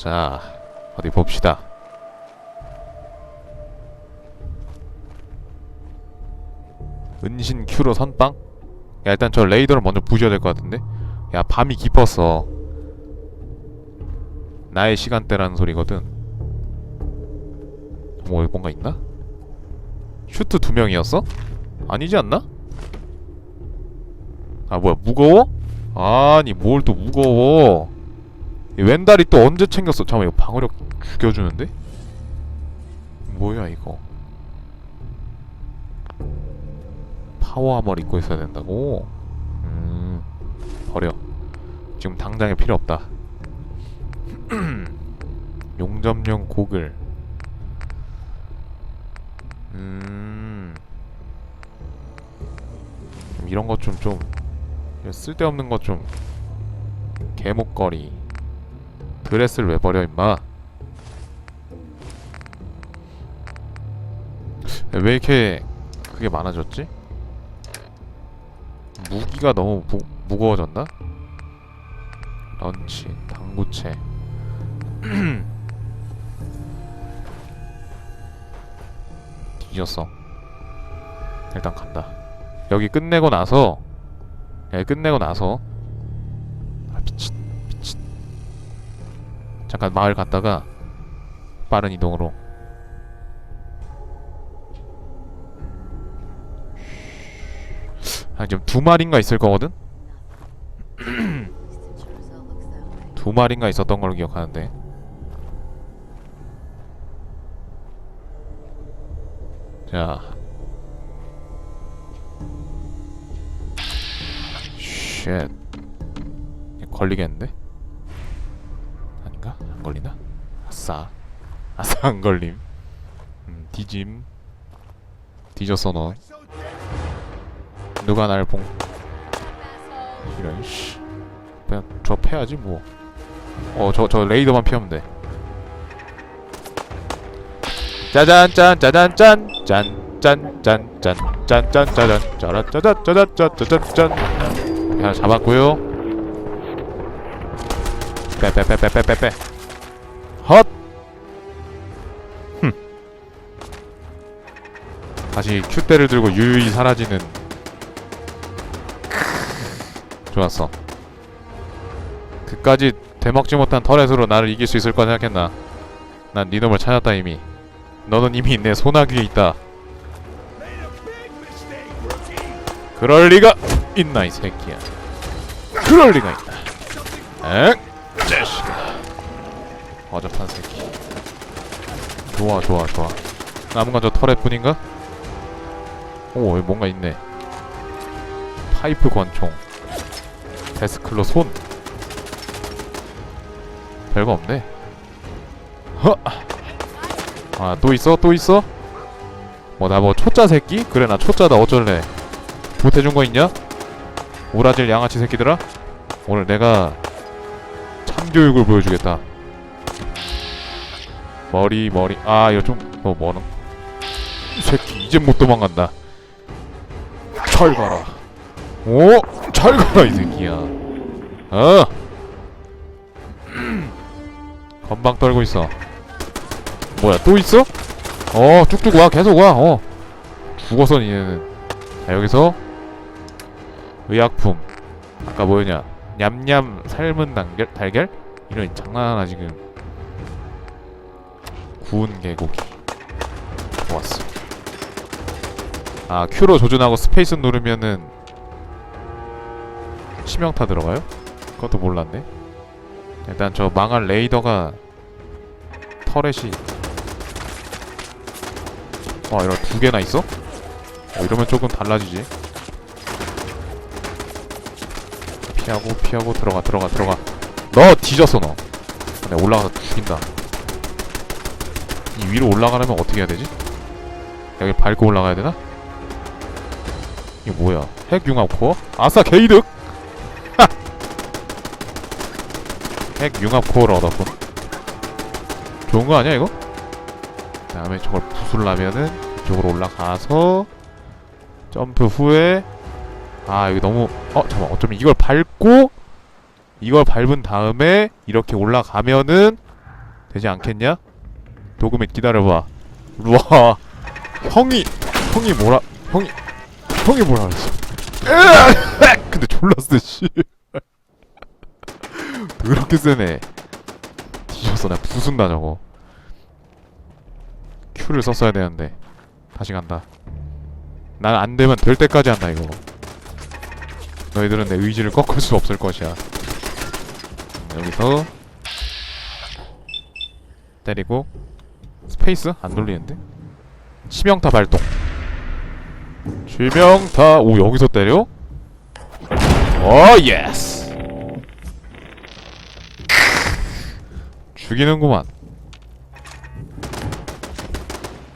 자, 어디 봅시다. 은신 큐로 선빵? 야, 일단 저 레이더를 먼저 부셔야 될 것 같은데? 야, 밤이 깊었어. 나의 시간대라는 소리거든. 뭐, 뭔가 있나? 슈트 두 명이었어? 아니지 않나? 아, 뭐야, 무거워? 아니, 뭘 또 무거워. 이 왼다리 또 언제 챙겼어? 잠깐만 이거 방어력 죽여주는데? 뭐야 이거? 파워 아머를 입고 있어야 된다고? 음 버려. 지금 당장에 필요 없다. 용접용 고글. 음. 좀 이런 것좀좀 쓸데없는 것 좀. 개목걸이 드레스를 왜 버려 임마 왜 이렇게 그게 많아졌지? 무기가 너무 무, 무거워졌나? 런치, 당구채 뒤졌어 일단 간다 여기 끝내고 나서 여기 끝내고 나서 잠깐 마을 갔다가 빠른 이동으로 아 지금 두 마리인가 있을 거거든? 두 마리인가 있었던 걸로 기억하는데 자 쉣 걸리겠는데? 안 걸리나? 아싸. 아싸 안 걸림. 음, 뒤짐. 뒤졌어 너. 누가 날 봉... 이런 씨. 그냥 저 패야지 뭐 어 저 저 레이더만 피하면 돼. 짜잔 짠 짜잔 짠짠짠짠짠짠짠 짜잔. 짜라짜자짜자짜자짠. 하나 잡았고요. 빼빼빼빼빼빼빼 다시 큐대를 들고 유유히 사라지는. 좋았어. 그까지 되먹지 못한 터렛으로 나를 이길 수 있을 거라 생각했나? 난 니놈을 찾았다 이미. 너는 이미 내 손아귀에 있다. 그럴 리가 있나 이 새끼야. 그럴 리가 있나 엥? 자식아. 어접한 새끼. 좋아 좋아 좋아. 남은 건저 터렛뿐인가? 오 여기 뭔가 있네. 파이프 권총. 데스클로 손. 별거 없네. 아또 있어? 또 있어? 뭐나뭐 초짜 새끼? 그래 나 초짜다 어쩔래. 보태준 거 있냐? 오라질 양아치 새끼들아? 오늘 내가 참교육을 보여주겠다. 머리 머리. 아 이거 좀뭐 뭐는? 이 새끼 이제 못 도망간다 잘 가라 오! 잘 가라 이 새끼야. 어? 건방 떨고 있어. 뭐야 또 있어? 어 쭉쭉 와 계속 와 어. 죽어서 니네는. 자 여기서 의약품. 아까 뭐였냐? 냠냠 삶은 달걀? 달걀? 이런 장난하나 지금. 구운 개고기. 좋았어 아 Q로 조준하고 스페이스 누르면은 치명타 들어가요? 그것도 몰랐네 일단 저 망할 레이더가 터렛이 와 이런 두 개나 있어? 어, 이러면 조금 달라지지 피하고 피하고 들어가 들어가 들어가 너 뒤졌어 너 내가 올라가서 죽인다 이 위로 올라가려면 어떻게 해야 되지? 여기 밟고 올라가야 되나? 이게 뭐야 핵융합 코어? 아싸 게이득! 하! 핵융합 코어를 얻었군 좋은 거 아니야 이거? 그 다음에 저걸 부술라면은 이쪽으로 올라가서 점프 후에 아 여기 너무 어 잠깐만 어쩌면 이걸 밟고 이걸 밟은 다음에 이렇게 올라가면은 되지 않겠냐? 도그맨 기다려봐 우와 형이 형이 뭐라 형이 형이 그랬어? 으아! 근데 졸라 세 씨. 그렇게 세네. 뒤졌어 나 부순다 저거. Q를 썼어야 되는데. 다시 간다. 난 안 되면 될 때까지 한다 이거. 너희들은 내 의지를 꺾을 수 없을 것이야. 여기서. 때리고. 스페이스? 안 돌리는데? 치명타 발동 치명타 오 여기서 때려? 오 예스! 죽이는구만.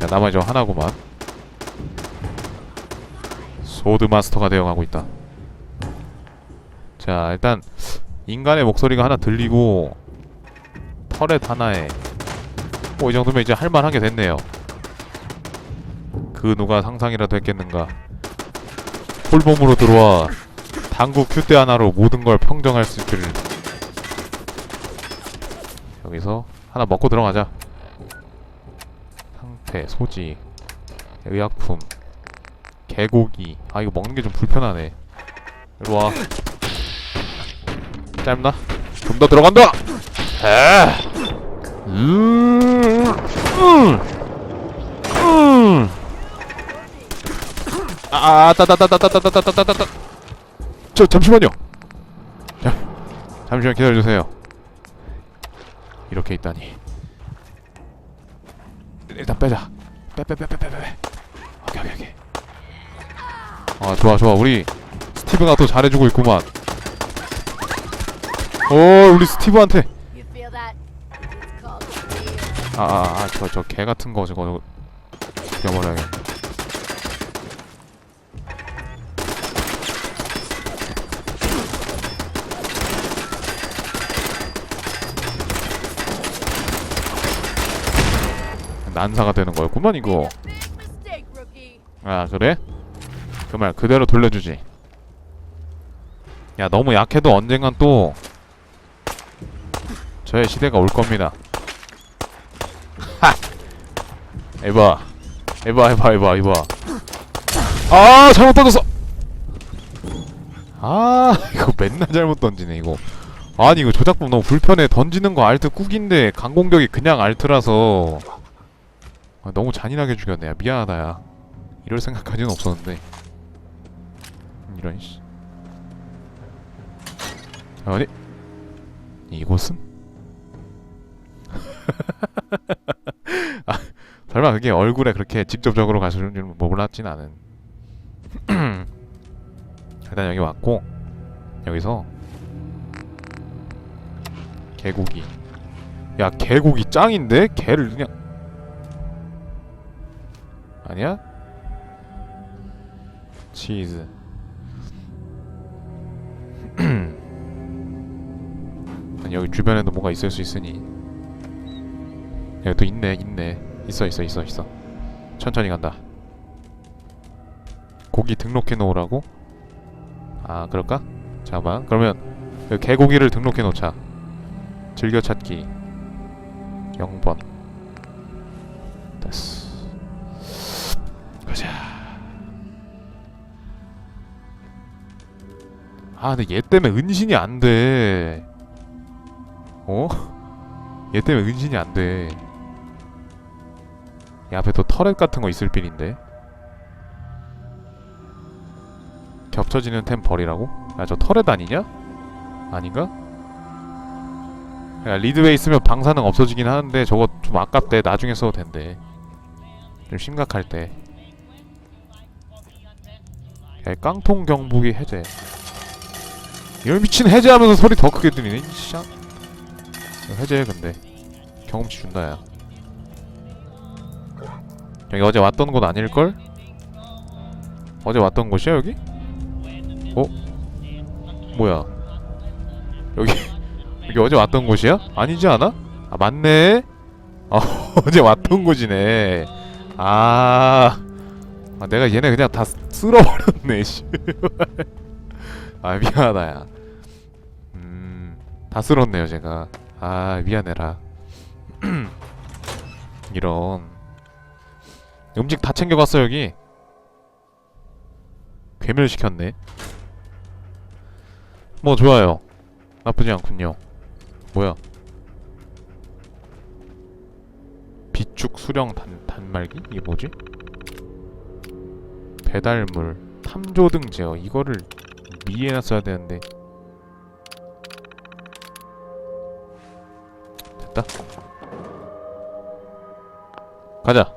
야 나머지 하나구만. 소드 마스터가 되어가고 있다. 자 일단 인간의 목소리가 하나 들리고 터렛 하나에. 뭐 이 정도면 이제 할만하게 됐네요 그 누가 상상이라도 했겠는가 홀몸으로 들어와 당구 큐대 하나로 모든 걸 평정할 수 있기를 여기서 하나 먹고 들어가자 상태, 소지, 의약품, 개고기 아 이거 먹는 게 좀 불편하네 이리와 짧나? 좀 더 들어간다! 에! 음, 음, 음. 아, 따따따따따따따따따따. 저 잠시만요. 자, 잠시만 기다려 주세요. 이렇게 있다니. 일단 빼자. 빼빼빼빼빼 빼. 오케이 오케이 오케이. 아 좋아 좋아 우리 스티브가 또 잘해주고 있구만. 오 우리 스티브한테 You feel that? It's called fear. 아아아 저저 개 같은 거 저거 죽여버려야겠 난사가 되는 거였구만 이거. 아 그래? 그 말 그대로 돌려주지. 야 너무 약해도 언젠간 또 저의 시대가 올 겁니다. 하! 에바. 에바 에바 에바 에바. 아 잘못 던졌어! 아 이거 맨날 잘못 던지네 이거. 아니 이거 조작법 너무 불편해. 던지는 거 알트 꾹인데 강공격이 그냥 알트라서 아, 너무 잔인하게 죽였네. 야 미안하다 야. 이럴 생각까지는 없었는데. 이런 씨. 어디? 이곳은? 아 설마 그게 얼굴에 그렇게 직접적으로 가실 줄 몰랐진 않은. 일단 여기 왔고 여기서 개고기. 야 개고기 짱인데? 개를 그냥 아니야? 치즈. 아니 여기 주변에도 뭐가 있을 수 있으니. 여기 또 있네 있네. 있어 있어 있어 있어. 천천히 간다. 고기 등록해 놓으라고? 아 그럴까? 잠깐만. 그러면 그 개고기를 등록해 놓자. 즐겨찾기. 0번 아 근데 얘 때문에 은신이 안 돼 어? 얘 때문에 은신이 안 돼 이 앞에 또 터렛 같은 거 있을 필인데 겹쳐지는 템 버리라고? 야 저 터렛 아니냐? 아닌가? 야 리드웨이 있으면 방사능 없어지긴 하는데 저거 좀 아깝대 나중에 써도 된대 좀 심각할 때 야, 깡통 경북이 해제 이런 미친 해제하면서 소리 더 크게 들리네 씨 해제해 근데 경험치 준다 야 여기 어제 왔던 곳 아닐걸? 어제 왔던 곳이야 여기? 어? 뭐야 여기 여기 어제 왔던 곳이야? 아니지 않아? 아 맞네 아 어제 왔던 곳이네 아, 아 내가 얘네 그냥 다 쓸어버렸네 씨. 아 미안하다 야. 음, 다 쓸었네요 제가. 아 미안해라. 이런 음식 다 챙겨갔어 여기 괴멸시켰네 뭐 좋아요 나쁘지 않군요 뭐야 비축 수령 단, 단말기? 이게 뭐지? 배달물 탐조 등 제어 이거를 미리 해놨어야 되는데 됐다. 가자.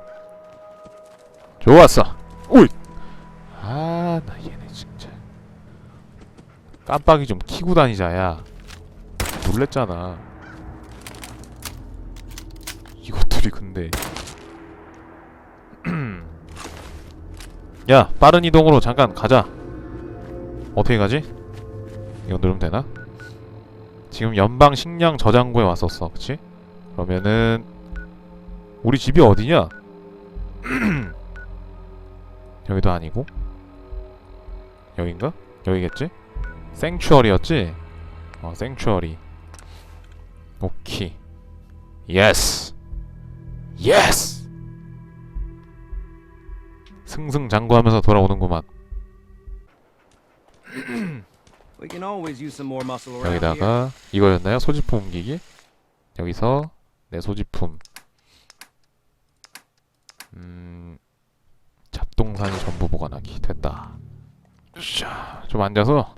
좋았어. 오이 아 나 얘네 진짜. 깜빡이 좀 키고 다니자 야. 놀랬잖아. 이것들이 근데. 야 빠른 이동으로 잠깐 가자. 어떻게 가지? 이거 누르면 되나? 지금 연방 식량 저장고에 왔었어 그치? 그러면은 우리 집이 어디냐? 여기도 아니고 여긴가? 여기겠지? 생추어리였지? 어 생추어리 오케이 예스 예스 승승장구하면서 돌아오는구만. 여기다가 이거였나요? 소지품 옮기기 여기서 내 소지품. 음 잡동사니 전부 보관하기. 됐다. 자, 좀 앉아서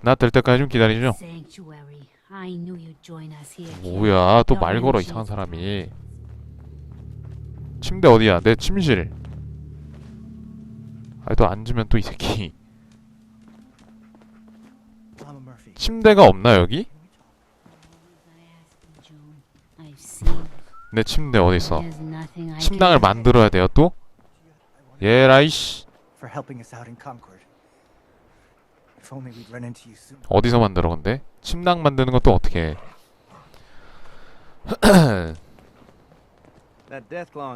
나 될 때까지 좀 기다리죠. 뭐야 또 말 걸어 이상한 사람이. 침대 어디야? 내 침실. 아또 앉으면 또 이 새끼. 침대가 없나 여기? 내 침대 어디 있어 침낭을. 만들어야 돼요 또? 예라이씨. 어디서 만들어 근데? 침낭 만드는 것도 어떻게 해?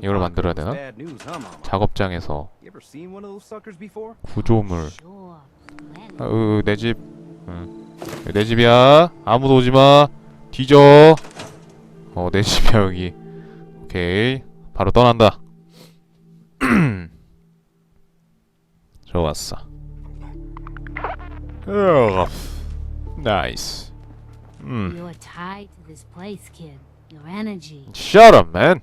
이걸 만들어야 되나? Bad news, huh, Mama? 작업장에서 You ever seen one of those suckers before? 구조물 plenty. 어, 내집 응. 내 집이야 아무도 오지 마 뒤져 어 내 집이야 여기 오케이 바로 떠난다 좋았어 으아, 나이스 음 You're tied to this place, kid. Your energy. Shut up, man.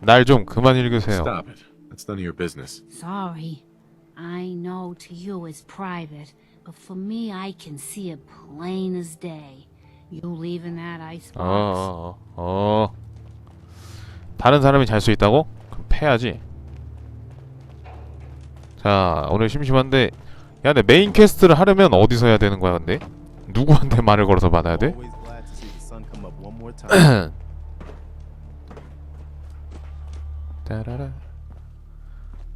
날 좀 그만 읽으세요. Stop it. That's none of your business. Sorry. I know to you it's private, but for me, I can see it plain as day. You leaving that icebox? 어, 어, 어. 다른 사람이 잘 수 있다고? 그럼 패야지. 자, 오늘 심심한데, 야, 근데 메인 퀘스트를 하려면 어디서 해야 되는 거야, 근데? 누구한테 말을 걸어서 받아야 돼? Always glad to see the sun come up one more time. 따라라.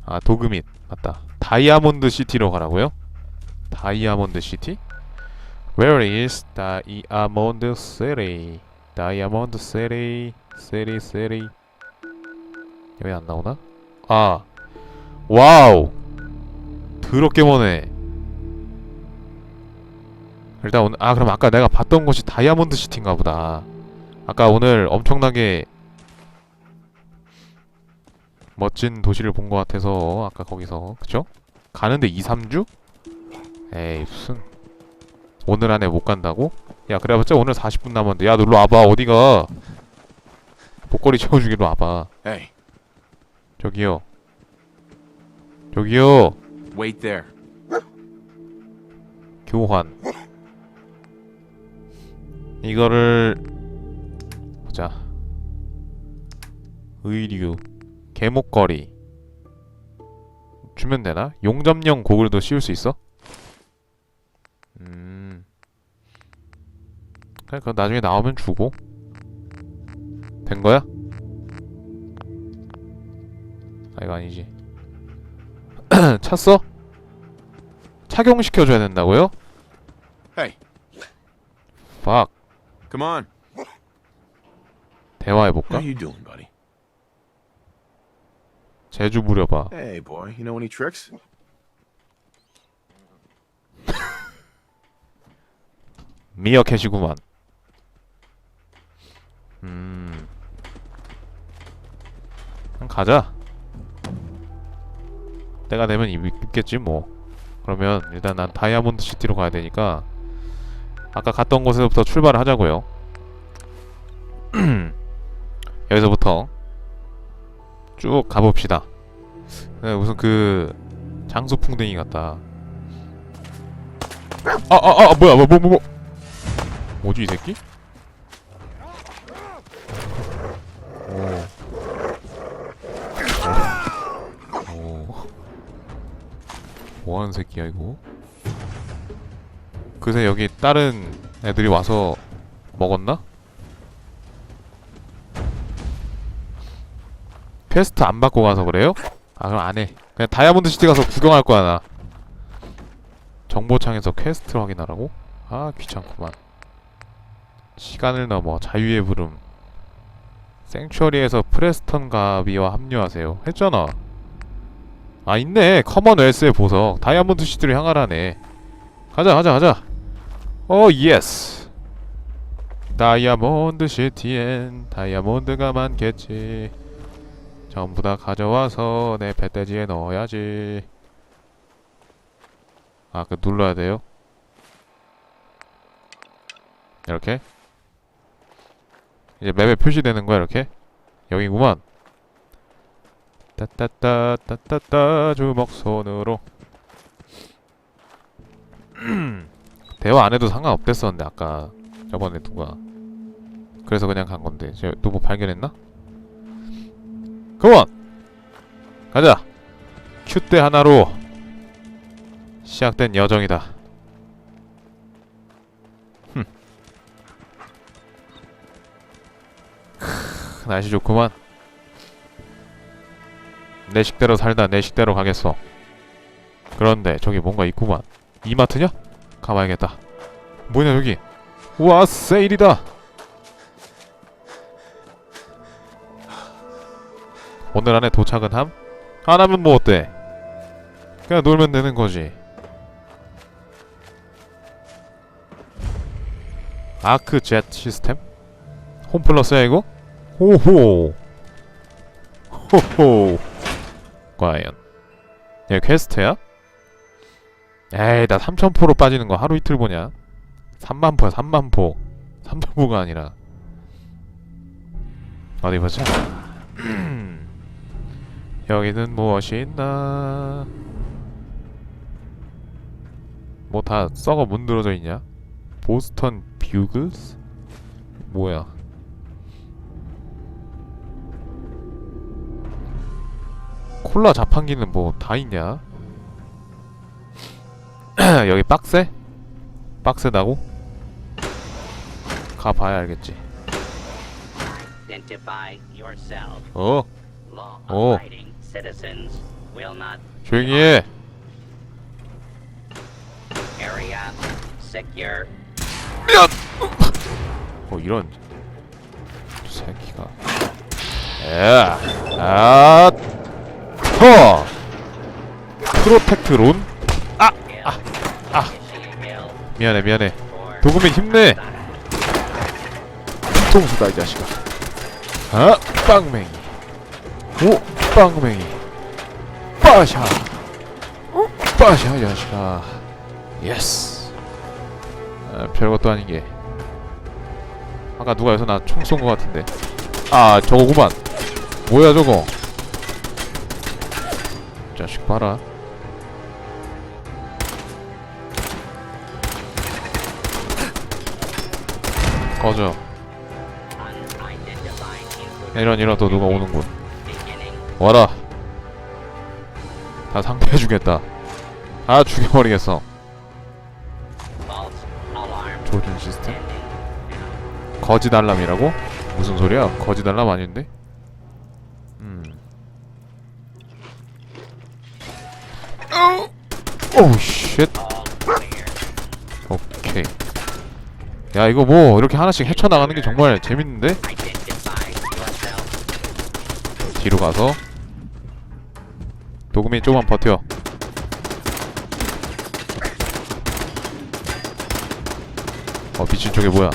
아, 도그밋. 맞다. 다이아몬드 시티로 가라고요? 다이아몬드 시티? Where is Diamond City? Diamond City, City, City. 여기 안 나오나? 아, 와우. 더럽게 머네. 일단 오늘 아 그럼 아까 내가 봤던 곳이 다이아몬드 시티인가 보다. 아까 오늘 엄청나게 멋진 도시를 본 것 같아서 아까 거기서 그쵸? 가는데 2, 3주? 에이 무슨 오늘 안에 못 간다고? 야 그래봤자 오늘 40분 남았는데. 야 놀러 와봐. 어디가? 목걸이 채워주기로 와봐. hey, 저기요. 저기요. Wait there. 교환. 이거를 보자. 의류. 개목걸이. 주면 되나? 용접용 고글도 씌울 수 있어? 음 그래 그럼 나중에 나오면 주고 된 거야? 아 이거 아니지 찼어? 착용시켜줘야 된다고요? Hey, 팍 come on. 대화해볼까? How you doing, buddy? 제주 부려봐 Hey, boy. You know any tricks? 미어캣이구만 음. 그냥 가자. 때가 되면 입, 입겠지 뭐. 그러면 일단 난 다이아몬드 시티로 가야 되니까 아까 갔던 곳에서부터 출발을 하자고요. 여기서부터 쭉 가봅시다. 네, 무슨 그 장수풍뎅이 같다. 아, 아, 아, 뭐야, 뭐, 뭐, 뭐, 뭐. 뭐지 이 새끼? 오. 오. 뭐하는 새끼야 이거? 그새 여기 다른 애들이 와서 먹었나? 퀘스트 안 받고 가서 그래요? 아 그럼 안 해. 그냥 다이아몬드 시티 가서 구경할 거야 나. 정보창에서 퀘스트 확인하라고? 아 귀찮구만. 시간을 넘어 자유의 부름. 생츄어리에서 프레스턴 가비와 합류하세요. 했잖아. 아 있네. 커먼웰스의 보석. 다이아몬드 시티로 향하라네. 가자 가자 가자. 오 예스. 다이아몬드 시티엔 다이아몬드가 많겠지. 전부 다 가져와서 내 배돼지에 넣어야지. 아, 그 눌러야 돼요? 이렇게? 이제 맵에 표시되는 거야, 이렇게? 여기구만. 따따따, 따따따, 주먹 손으로. 대화 안 해도 상관없댔었는데, 아까. 저번에 누가. 그래서 그냥 간 건데. 또뭐 발견했나? 컴온! 가자! 큐대 하나로 시작된 여정이다. 날씨 좋구만. 내 식대로 살다 내 식대로 가겠어. 그런데 저기 뭔가 있구만. 이마트냐? 가봐야겠다. 뭐냐 여기? 우와 세일이다. 오늘 안에 도착은 함? 안 하면 뭐 어때? 그냥 놀면 되는 거지. 아크 젯 시스템? 홈플러스야 이거? 호호. 호호. 과연. 얘 퀘스트야? 에이 나 3000포로 빠지는 거 하루 이틀 보냐? 3만포야 3만포 3천포가 아니라 어디 보자 여기는 무엇이 있나? 뭐 다 썩어 문드러져 있냐? 보스턴 뷰글스? 뭐야? 콜라 자판기는 뭐 다 있냐? 여기 빡세? 빡세다고? 가봐야 알겠지. 어? Oh. Not 조용히 해. 어 이런 새끼가 야, 아, 허, 프로텍트 론? 아, 아. Hill 미안해 미안해. 도구민 힘내. 뒤통수다 이 자식아. 아, 빵맹이. 오, 빵맹이. 빠샤. 어, 빠샤 이 자식아. 예스. 아, 별것도 아닌 게. 아까 누가 여기서 나 총 쏜 거 같은데. 아, 저거구만. 뭐야 저거? 이 자식 봐라. 꺼져. 이런 이런 또 누가 오는군. 와라. 다 상대해 주겠다. 다 죽여버리겠어. 조준 시스템. 거짓 알람이라고? 무슨 소리야? 거짓 알람 아닌데? 음. 오우 쉣. 오케이. 야 이거 뭐 이렇게 하나씩 헤쳐나가는 게 정말 재밌는데? 뒤로 가서 도금이 조금만 버텨. 어 미친 쪽에 뭐야?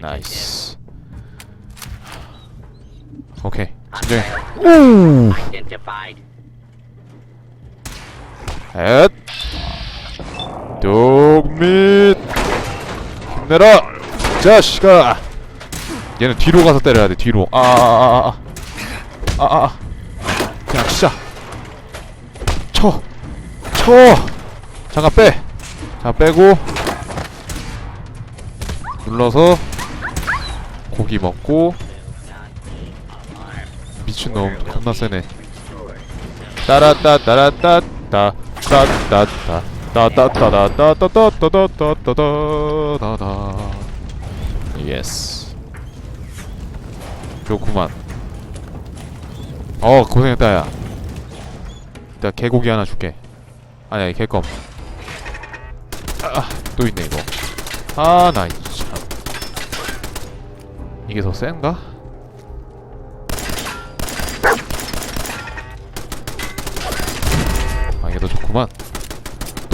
나이스 오케이 진정해 Hostile identified. 엣 독밑 힘내라. 자식아 얘는 뒤로 가서 때려야 돼 뒤로. 아 아 아 아 아아아 아, 아. 그냥 치자. 쳐. 쳐! 잠깐 빼! 자 빼고. 눌러서 고기 먹고 미친놈 겁나 세네 따라따 따라따 따 따 따따 따 따따따따따따따따따따따 예스 좋구만 어 고생했다 야 일단 개고기 하나 줄게 아니 개껌 아, 또 있네 이거 아나 참 이게 더 센가?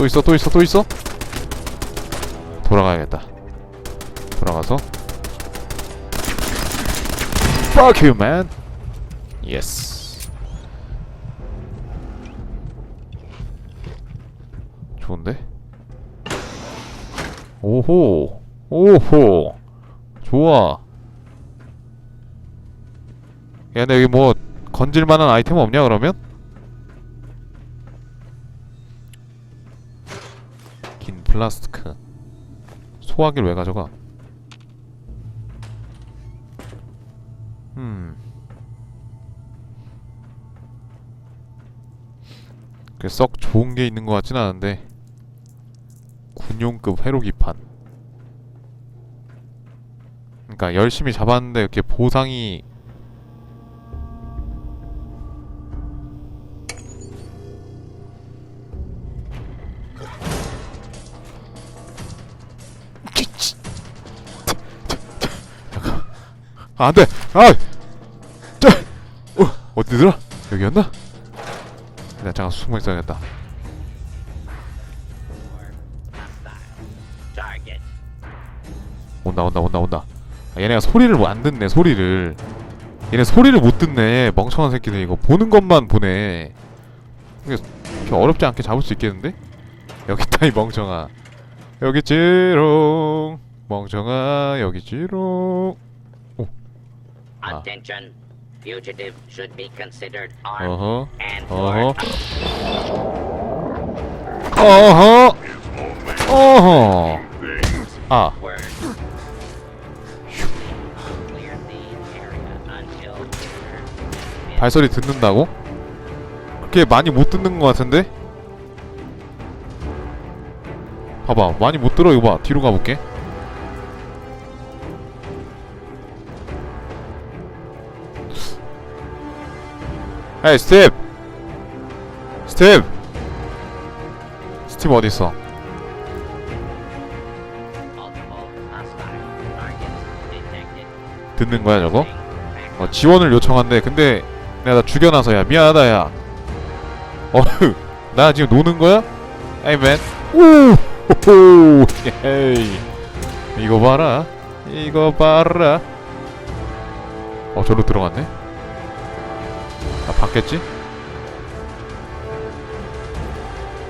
또 있어 또 있어 또 있어? 돌아가야겠다. 돌아가서. Fuck you man. Yes. 좋은데? 오호. 오호. 좋아. 야 근데 여기 뭐 건질만한 아이템 없냐 그러면? 플라스티크 소화기를 왜 가져가? 음. 그게 썩 좋은 게 있는 것 같진 않은데 군용급 회로기판 그러니까 열심히 잡았는데 이렇게 보상이 아, 안 돼! 아! 저! 어, 어디더라? 여기였나? 내가 잠깐 숨어 있어야겠다. 온다, 온다, 온다, 온다. 아, 얘네가 소리를 뭐안 듣네, 소리를. 얘네 소리를 못 듣네, 멍청한 새끼들. 이거 보는 것만 보네. 이게 어렵지 않게 잡을 수 있겠는데? 여기 있다, 이 멍청아. 여기 지롱. 멍청아, 여기 지롱. Ah. Attention. Fugitive should be considered armed 어허. and 어허. for 어허. 어허. 아. word. Clear the area until further 발소리 듣는다고? 그게 많이 못 듣는 것 같은데? 봐봐 많이 못 들어 이거 봐 뒤로 가볼게 에이 스텝 스텝 스텝 어딨어. 듣는 거야 저거? 어, 지원을 요청한대. 근데 내가 나 죽여놔서 야 미안하다 야. 어휴 나 지금 노는 거야? 에이 맨. 오 호호 에이 이거 봐라 이거 봐라. 어 저로 들어갔네. 나 받겠지?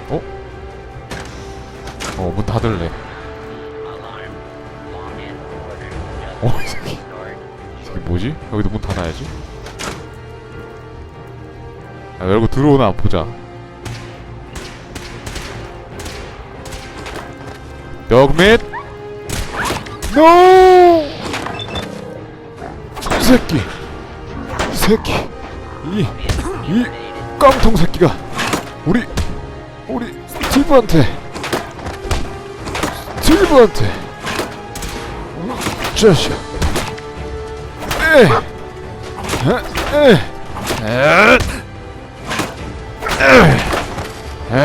어? 어 문 닫을래. 어, 이 새끼. 이게 뭐지? 여기도 문 닫아야지. 야, 열고 들어오나 보자. 덕밋! 노! 이 새끼! 이 새끼! 이, 이 깡통 새끼가! 우리, 우리 스티브한테! 스티브한테! 어? 자식! 에! 에! 에! 에! 에!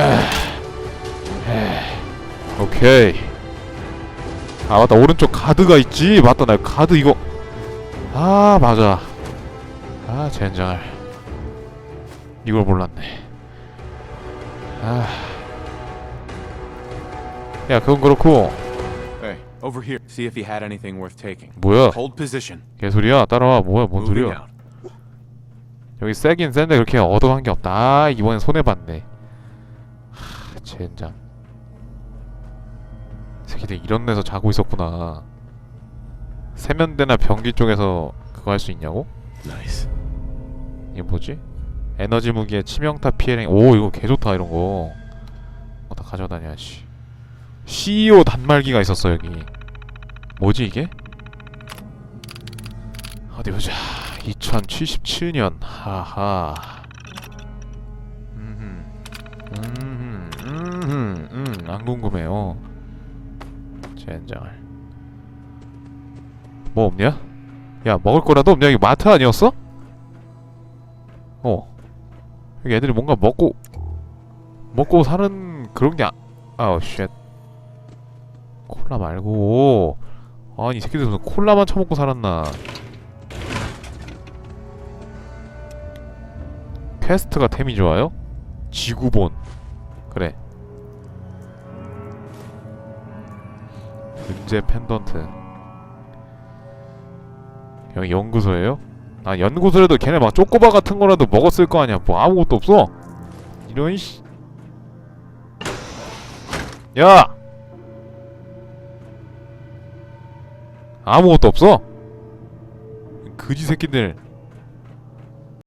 에! 오케이. 아 맞다 오른쪽 가드가 있지 맞다 나 가드 이거 아 맞아 아 젠장 이걸 몰랐네 아 야 그건 그렇고 Hey, Over here. See if he had anything worth taking. 뭐야 Hold position. 개소리야 따라와 뭐야 뭔 Moving 소리야 out. 여기 세긴 센데 그렇게 얻어간 게 없다 아 이번엔 손해봤네 하 젠장 새끼들 이런 데서 자고 있었구나 세면대나 변기 쪽에서 그거 할 수 있냐고? Nice. 이게 뭐지? 에너지 무기에 치명타 피해량 오 이거 개 좋다 이런 거. 어, 다 가져다녀 씨. CEO 단말기가 있었어 여기. 뭐지 이게? 어디 보자. 2077년. 하하. 음흠. 음흠. 음흠. 음안 궁금해요. 젠장을. 뭐 없냐? 야 먹을 거라도 없냐? 이거 마트 아니었어? 어 여기 애들이 뭔가 먹고 먹고 사는 그런 게 아, 아우 쉣 콜라 말고. 아니 이 새끼들 무슨 콜라만 처먹고 살았나. 퀘스트가 템이 좋아요? 지구본. 그래. 문제 펜던트. 여기 연구소예요? 아 연구소라도 걔네 막 쪼꼬바 같은 거라도 먹었을 거 아니야 뭐 아무것도 없어 이런 씨 야! 아무것도 없어? 그지 새끼들